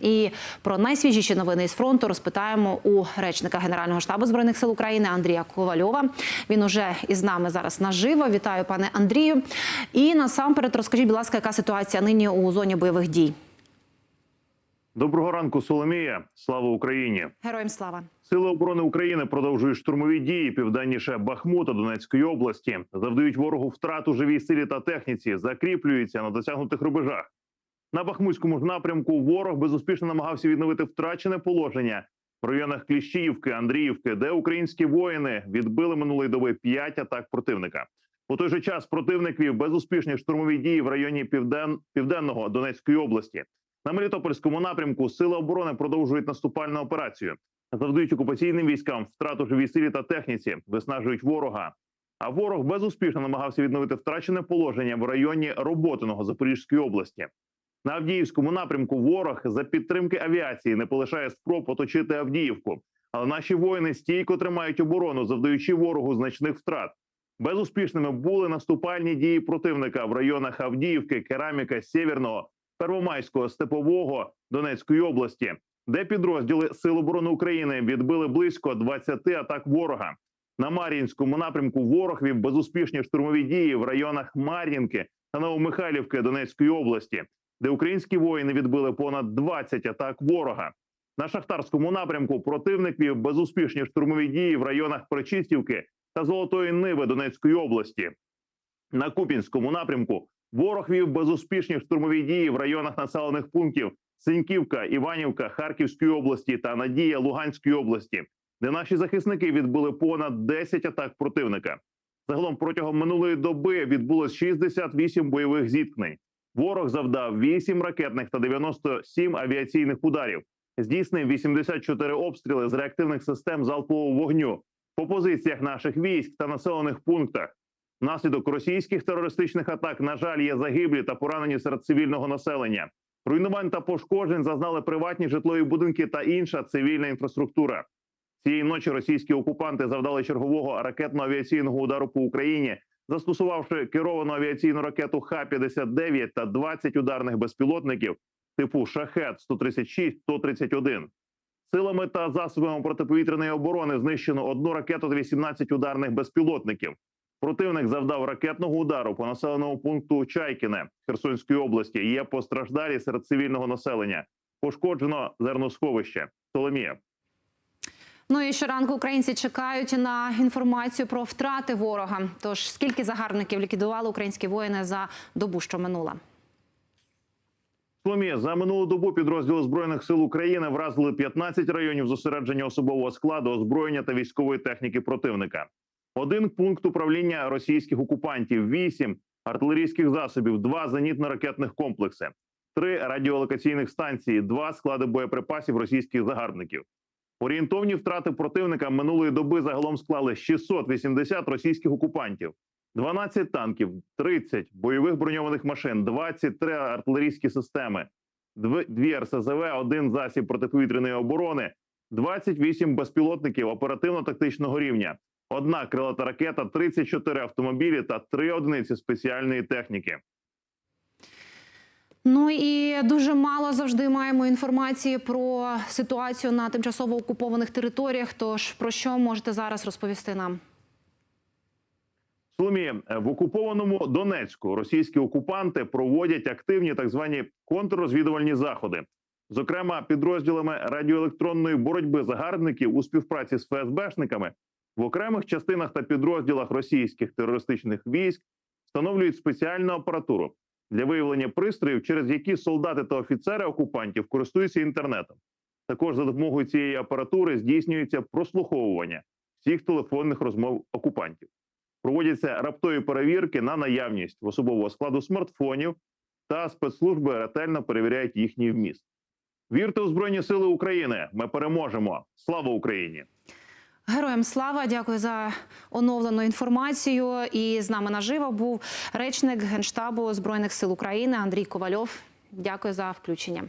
І про найсвіжіші новини із фронту розпитаємо у речника Генерального штабу збройних сил України Андрія Ковальова. Він уже із нами зараз наживо. Вітаю, пане Андрію. І насамперед розкажіть, будь ласка, яка ситуація нині у зоні бойових дій? Доброго ранку, Соломія. Слава Україні! Героям слава. Сили оборони України продовжують штурмові дії південніше Бахмута Донецької області, завдають ворогу втрат у живій силі та техніці, закріплюються на досягнутих рубежах. На Бахмутському ж напрямку ворог безуспішно намагався відновити втрачене положення в районах Кліщіївки, Андріївки, де українські воїни відбили минулої доби п'ять атак противника. У той же час противник вів безуспішні штурмові дії в районі півден... південного Донецької області. На Мелітопольському напрямку сили оборони продовжують наступальну операцію. Завдають окупаційним військам втрату живій силі та техніці, виснажують ворога. А ворог безуспішно намагався відновити втрачене положення в районі Роботиного Запорізької області. На Авдіївському напрямку ворог за підтримки авіації не полишає спроб оточити Авдіївку. Але наші воїни стійко тримають оборону, завдаючи ворогу значних втрат. Безуспішними були наступальні дії противника в районах Авдіївки, Кераміка, Сєвєрного, Первомайського, Степового Донецької області, де підрозділи Сил оборони України відбили близько 20 атак ворога. На Мар'їнському напрямку ворог вів безуспішні штурмові дії в районах Мар'їнки та Новомихайлівки Донецької області, де українські воїни відбили понад 20 атак ворога. На шахтарському напрямку противник вів безуспішні штурмові дії в районах Прочистівки та Золотої Ниви Донецької області. На Купінському напрямку ворог вів безуспішні штурмові дії в районах населених пунктів Синьківка, Іванівка, Харківської області та Надія Луганської області, де наші захисники відбили понад 10 атак противника. Загалом протягом минулої доби відбулось 68 бойових зіткнень. Ворог завдав 8 ракетних та 97 авіаційних ударів. Здійснив 84 обстріли з реактивних систем залпового вогню по позиціях наших військ та населених пунктах. Внаслідок російських терористичних атак, на жаль, є загиблі та поранені серед цивільного населення. Руйнувань та пошкоджень зазнали приватні житлові будинки та інша цивільна інфраструктура. Цієї ночі російські окупанти завдали чергового ракетно-авіаційного удару по Україні, застосувавши керовану авіаційну ракету Х-59 та 20 ударних безпілотників типу Шахет 136 131 Силами та засобами протиповітряної оборони знищено одну ракету та 18 ударних безпілотників. Противник завдав ракетного удару по населеному пункту Чайкіне Херсонської області. Є постраждалі серед цивільного населення. Пошкоджено зерносховище. Соломія. Ну і щоранку українці чекають на інформацію про втрати ворога. Тож скільки загарбників ліквідували українські воїни за добу, що минула? Соломія, за минулу добу підрозділи збройних сил України вразили 15 районів зосередження особового складу, озброєння та військової техніки противника. Один пункт управління російських окупантів, вісім артилерійських засобів, два зенітно-ракетних комплекси, три радіолокаційних станції, два склади боєприпасів російських загарбників. Орієнтовні втрати противника минулої доби загалом склали 680 російських окупантів, 12 танків, 30 бойових броньованих машин, 23 артилерійські системи, 2 РСЗВ, один засіб протиповітряної оборони, 28 безпілотників оперативно-тактичного рівня, одна крилата ракета, 34 автомобілі та 3 одиниці спеціальної техніки. Ну і дуже мало завжди маємо інформації про ситуацію на тимчасово окупованих територіях. Тож про що можете зараз розповісти нам? Соломія, в окупованому Донецьку російські окупанти проводять активні так звані контррозвідувальні заходи, зокрема підрозділами радіоелектронної боротьби загарбників у співпраці з ФСБшниками в окремих частинах та підрозділах російських терористичних військ встановлюють спеціальну апаратуру для виявлення пристроїв, через які солдати та офіцери окупантів користуються інтернетом. Також за допомогою цієї апаратури здійснюється прослуховування всіх телефонних розмов окупантів. Проводяться раптові перевірки на наявність особового складу смартфонів, та спецслужби ретельно перевіряють їхній вміст. Вірте у Збройні Сили України! Ми переможемо! Слава Україні! Героям слава, дякую за оновлену інформацію. І з нами наживо був речник генштабу збройних сил України Андрій Ковальов. Дякую за включення.